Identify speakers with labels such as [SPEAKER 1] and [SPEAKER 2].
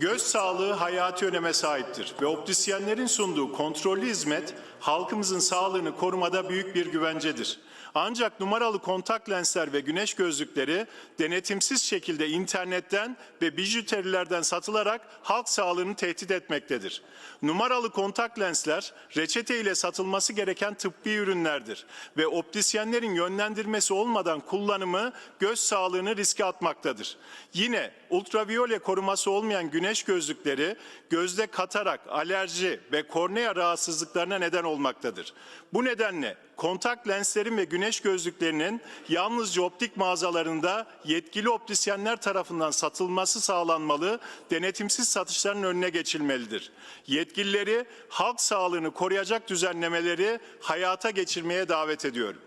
[SPEAKER 1] Göz sağlığı hayati öneme sahiptir ve optisyenlerin sunduğu kontrollü hizmet halkımızın sağlığını korumada büyük bir güvencedir. Ancak numaralı kontak lensler ve güneş gözlükleri denetimsiz şekilde internetten ve bijuterilerden satılarak halk sağlığını tehdit etmektedir. Numaralı kontak lensler reçete ile satılması gereken tıbbi ürünlerdir ve optisyenlerin yönlendirmesi olmadan kullanımı göz sağlığını riske atmaktadır. Yine ultraviyole koruması olmayan güneş gözlükleri gözde katarak, alerji ve kornea rahatsızlıklarına neden olmaktadır. Bu nedenle kontak lenslerin ve güneş gözlüklerinin yalnızca optik mağazalarında yetkili optisyenler tarafından satılması sağlanmalı, denetimsiz satışların önüne geçilmelidir. Yetkilileri halk sağlığını koruyacak düzenlemeleri hayata geçirmeye davet ediyorum.